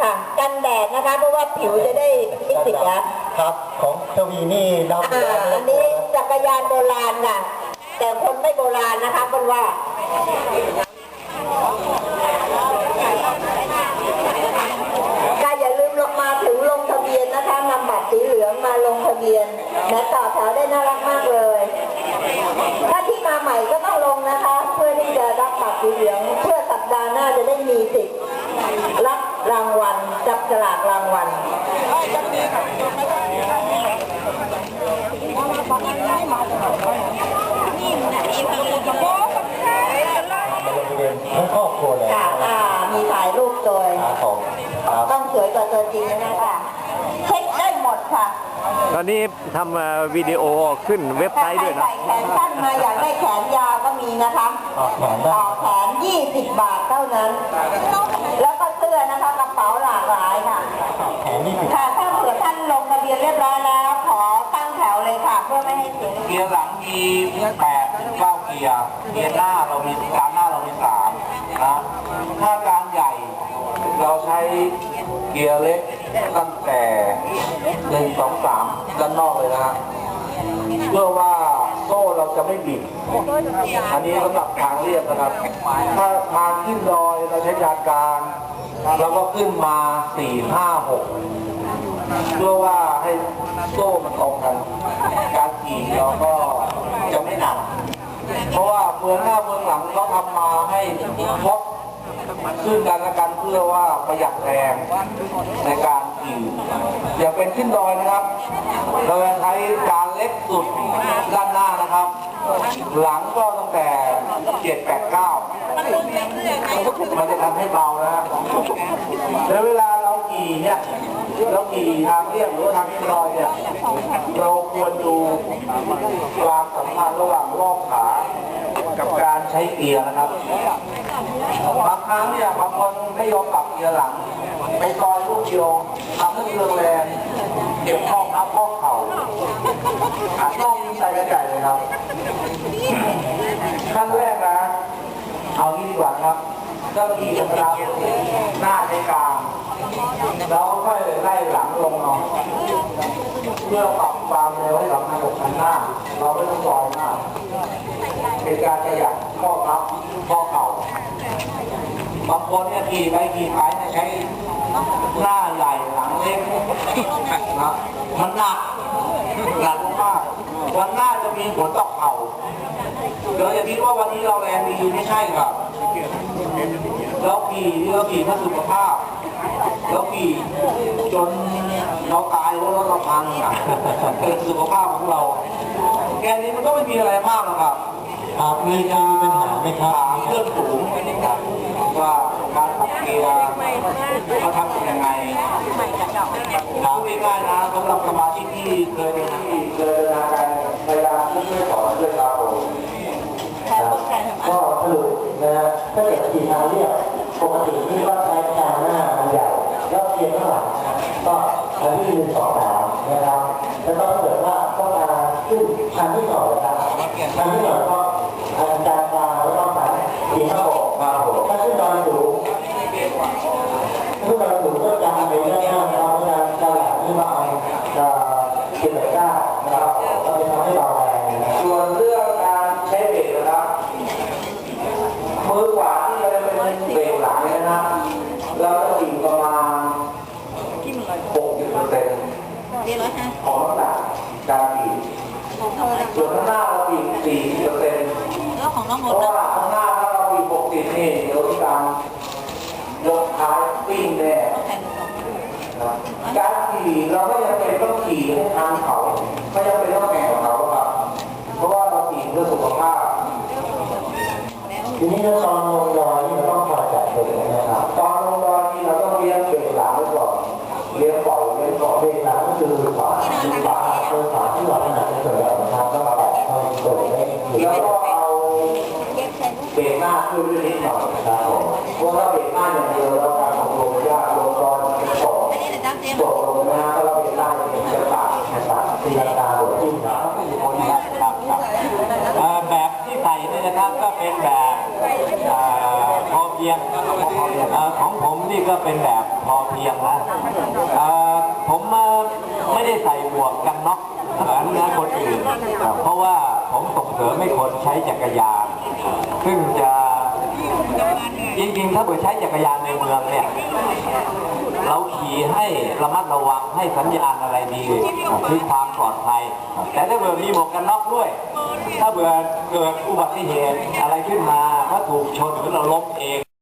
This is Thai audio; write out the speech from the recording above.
ค่ะกันแดดนะคะ เพราะว่าผิวจะได้ไม่เสียครับของทวีนี่ดำอ่าอันนี้จักรยานโบราณค่ะ แต่คนไม่โบราณนะคะคนว่า ก็อย่าลืมลงมาถึงลงทะเบียนนะคะนำบัตรสีเหลืองมาลงทะเบียนและต่อแถวได้น่ารักมากเลย ถ้าที่มาใหม่ก็ต้องลงนะคะ เพื่อที่จะรับบัตรสีเหลืองเพื่อสัปดาห์หน้าจะได้มีสิทธิ์รับ รางวัลจับฉลากรางวัลทั้งครอบครัวเลยค่ะอ่ามีถ่ายรูปโดยครับผมครับต้องสวยกว่าตัวจริงนะคะ หมดค่ะตอนนี้ทำเอ่อวิดีโอขึ้นเว็บไซถ้าต์ใครด้วยนะ ใส่แขนสั้นมาอยากได้แขนยาวก็มีนะคะต่อแขนได้ ต่อแขน20 บาทเท่านั้น แล้วก็เสื้อนะคะกระเป๋าหลากหลายค่ะแขนนี่ผิดค่ะถ้าเผื่อท่านลงทะเบียนเรียบร้อยแล้ว ขอตั้งแถวเลยค่ะ เพื่อไม่ให้เสียเกียร์หลังมีแปดถึงเก้าเกียร์ เกียร์หน้าเรามีการหน้าเรามีสามนะ ถ้าการใหญ่ เราใช้เกียร์เล็ก ตั้งแต่หนึ่งสองสามด้านนอกเลยนะฮะเพื่อว่าโซ่เราจะไม่บิด อันนี้สำหรับทางเรียบนะครับ ถ้าทางขึ้นดอยเราใช้ยานกลางเราก็ขึ้นมาสี่ห้าหกเพื่อว่าให้โซ่มันตรงกัน การขี่เราก็จะไม่หนัก เพราะว่าเมืองหน้าเมืองหลังเขาทำมาให้พบ ขึ้นกันและกันเพื่อว่าประหยัดแรงในการขี่อย่าเป็นขึ้นดอยนะครับ เราจะใช้การเล็กสุดด้านหน้านะครับ หลังก็ตั้งแต่เจ็ดแปดเก้ามันจะทำให้เบานะฮะแล้วเวลาเราขี่เนี่ยเราขี่ทางเรียบหรือว่าทางขึ้นดอยเนี่ยเราควรดูความสัมพันธ์ระหว่างรอบขากับการใช้เกียร์นะครับ ครั้งเนี่ยบางคนไม่ยอมปรับเกียร์หลัง ไปซอยลูกเดียวทำให้เรือแรงเก็บข้อพับข้อเข่าอาจต้องใส่กระจเลยครับขั้นแรกนะ เอางี้ดีกว่าครับเจ้าหน้าที่ธรรมดาหน้าในกลางแล้วค่อยไล่หลังลงเนาะเพื่อปรับความเร็วให้กับระบบคันหน้า เราไม่ต้องลอยมากเป็นการประหยัดข้อพับข้อ บางคนเนี่ยขี่ไปขี่ไปเนี่ยใช้หน้าใหญ่หลังเล็กนะมันหนักหนักมากวันหน้าจะมีผลต่อเข่าเราจะคิดว่าวันนี้เราแรงดีไม่ใช่ครับเราขี่เราขี่เพื่อสุขภาพเราขี่จนเราตายแล้วเราพังอะเป็นสุขภาพของเราแกนี้มันก็ไม่มีอะไรมากหรอกครับครับมีจะมีปัญหาไหมครับถามเรื่องสูงนะครับว่าการขับเกียร์ เขาทำยังไงถามง่ายๆนะสำหรับสมาชิกที่เคยเป็นที่เคยเดินทางกันพยายามช่วยสอนด้วยครับผมก็สรุปนะฮะถ้าเกิดขี่ทางเรียบปกติที่ว่าใช้ทางหน้ามันใหญ่แล้วเกียร์ข้างหลังก็อันที่หนึ่งสองสามนะครับแล้วก็เกิดว่าต้องการขึ้นทางที่สองนะครับทางที่สองก็อาจารย์กลางแล้วก็สายสี่ห้าหก ครับผม ถ้าขึ้นดอยสูงขึ้นดอยสูงก็จะไปเรื่องหน้านะครับเวลาจะหลังที่มาเอาเอ่อเกียร์แปดเก้านะครับก็จะทำให้เบาแรงนะครับ ส่วนเรื่องการใช้เบรกนะครับมือขวาที่จะเป็นเบรกหลังเนี่ยนะครับเราจะบีบประมาณ60เปอร์เซ็นต์ของน้ำหนักการบีบส่วนข้างหน้าเราบีบ40เปอร์เซ็นต์ แล้ วของน้องเพมดราะนะว่าข้างหน้าถ้าเรามีปกตินี่เดี๋ยวการยกท้ายปิ้งแน่ครับการขี่เราก็ยังเป็นต้องขี่ให้ทางเขาไม่จำเป็นต้องแข่งกับเขาครับเพราะว่าเราขี่เพื่อสุขภาพทีนี้ถ้าตอนลงดอยนี่เราต้องคอยจัดเบรกนะครับตอนลงดอยนี่เราต้องเลี้ยงเบรกหลังไว้ก่อนเลี้ยงปล่อยเลี้ยงก่อนเบรกหลังก็คือขวาคือขวาคือขวาที่เราถนัดเป็นส่วนใหญ่นะครับต้องแตะเข้าเบรกไม่หยุดแล้วก็เอาเบ รกหน้าขึ้นด้วยนิดหน่อยครับผมเพราะว่าเบรกหน้าอย่างเดียวแล้วการของลงยากลงดอนจะตกตกลงนะถ้าเราเบรกหน้าจะเป็นจะตัดนะครับตีลังกาโดดขึ้นครับครับครับแบบที่ใส่นี่ยนะครับก็เป็นแบบพอเพียงของผมนี่ก็เป็นแบบพอเพียงนะผมมไม่ได้ใส่หมวกกันน็อกเหมือนคนอื่น เพราะว่าผมส่งเสริมให้คนใช้จักรยาน ซึ่งจะจริงๆ ถ้าเกิดใช้จักรยานในเมืองเนี่ย เราขี่ให้ระมัดระวังให้สัญญาณอะไรดีคือความปลอดภัย แต่ถ้าเบื่อมีหมวกกันน็อกด้วย ถ้าเบื่อเกิดอุบัติเหตุอะไรขึ้นมา ถ้าถูกชนหรือเราล้มเอง